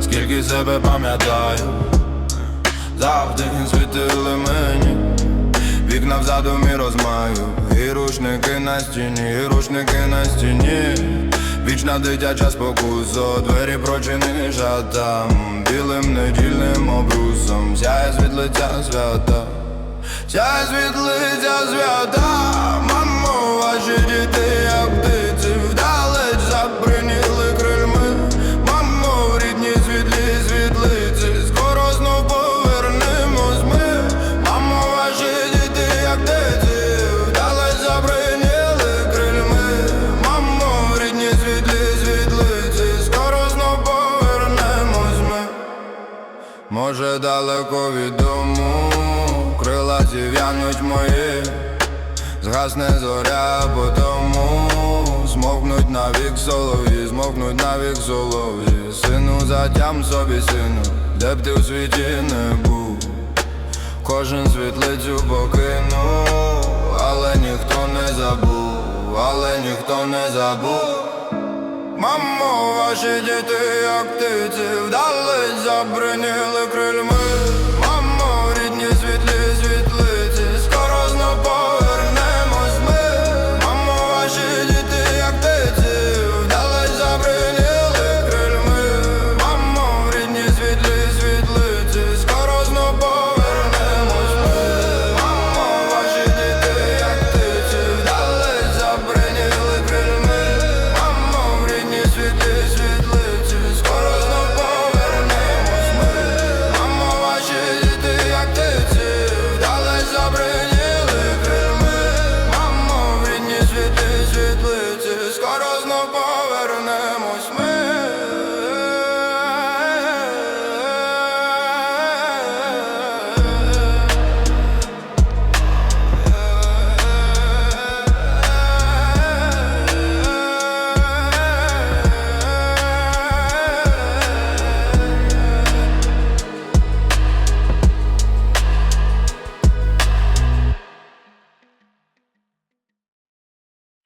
Скільки себе пам'ятаю, завжди світили мені, вікна взаду мі розмаю, і рушники на стіні, і рушники на стіні, вічна дитяча спокуса, двері прочини жадам, білим недільним обрусом, сяє світ лиця свята. Сяє світлиця свята. Мамо, ваші діти, як птиці Вдалеч забриніли крильми. Мамо, рідні світлі світлиці Скоро знов повернемось ми. Мамо, ваші діти, як птиці Вдалеч забриніли крильми. Мамо, рідні світлі світлиці Скоро знов повернемось ми. Може далеко від дому Крила зів'януть мої. Згасне зоря по тому Змовкнуть навік солов'ї, змовкнуть навік солов'ї Сину затям собі сину, де б ти у світі не був. Кожен світлицю покинув, але ніхто не забув, але ніхто не забув. Мамо, ваші діти, як птиці, вдались забриніли крильми